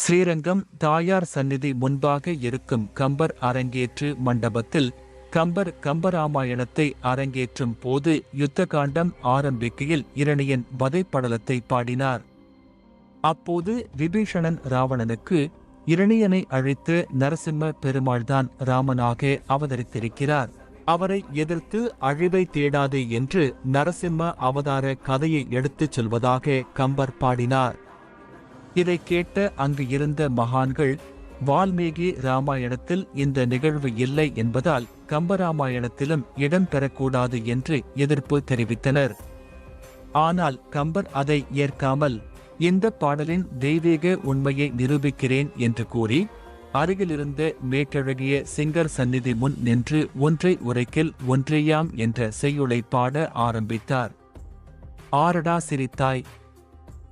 ஸ்ரீரங்கம் தாயார் சந்நிதி முன்பாக இருக்கும் கம்பர் அரங்கேற்று மண்டபத்தில் கம்பர் கம்பராமாயணத்தை அரங்கேற்றும் போது யுத்தகாண்டம் ஆரம்பிக்கையில் இரணியன் வதைப்படலத்தை பாடினார். அப்போது விபீஷணன் ராவணனுக்கு இரணியனை அழைத்து நரசிம்ம பெருமாள்தான் ராமனாக அவதரித்திருக்கிறார். அவரை எதிர்த்து அழிவை தேடாதே என்று நரசிம்ம அவதார கதையை எடுத்துச் சொல்வதாக கம்பர் பாடினார். இதை கேட்ட அங்கு இருந்த மகான்கள் வால்மீகி ராமாயணத்தில் இந்த நிகழ்வு இல்லை என்பதால் கம்பராமாயணத்திலும் இடம் பெறக்கூடாது என்று எதிர்ப்பு தெரிவித்தனர். ஆனால் கம்பர் அதை ஏற்காமல் இந்த பாடலின் தெய்வீக உண்மையை நிரூபிக்கிறேன் என்று கூறி அருகிலிருந்த மேட்டழகிய சிங்கர் சந்நிதி முன் நின்று ஒன்றை உரைக்கில் ஒன்றேயாம் என்ற செய்யுளை பாட ஆரம்பித்தார். ஆரடா சிரித்தாய்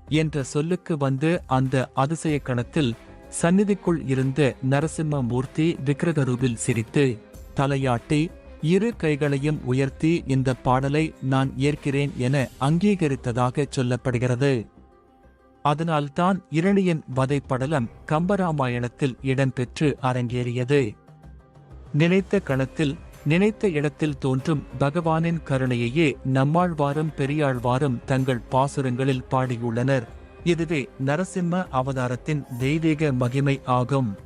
என்ற சொல்லுக்கு வந்து அந்த அதிசய கணத்தில் சந்நிதிக்குள் இருந்த நரசிம்ம மூர்த்தி விக்கிரகரூபில் சிரித்து தலையாட்டி இரு கைகளையும் உயர்த்தி இந்த பாடலை நான் ஏற்கிறேன் என அங்கீகரித்ததாக சொல்லப்படுகிறது. அதனால்தான் இரணியன் வதைப்படலம் கம்பராமாயணத்தில் இடம்பெற்று அரங்கேறியது. நினைத்த கணத்தில் நினைத்த இடத்தில் தோன்றும் பகவானின் கருணையையே நம்மாழ்வாரும் பெரியாழ்வாரும் தங்கள் பாசுரங்களில் பாடியுள்ளனர். இதுவே நரசிம்ம அவதாரத்தின் தெய்வீக மகிமை ஆகும்.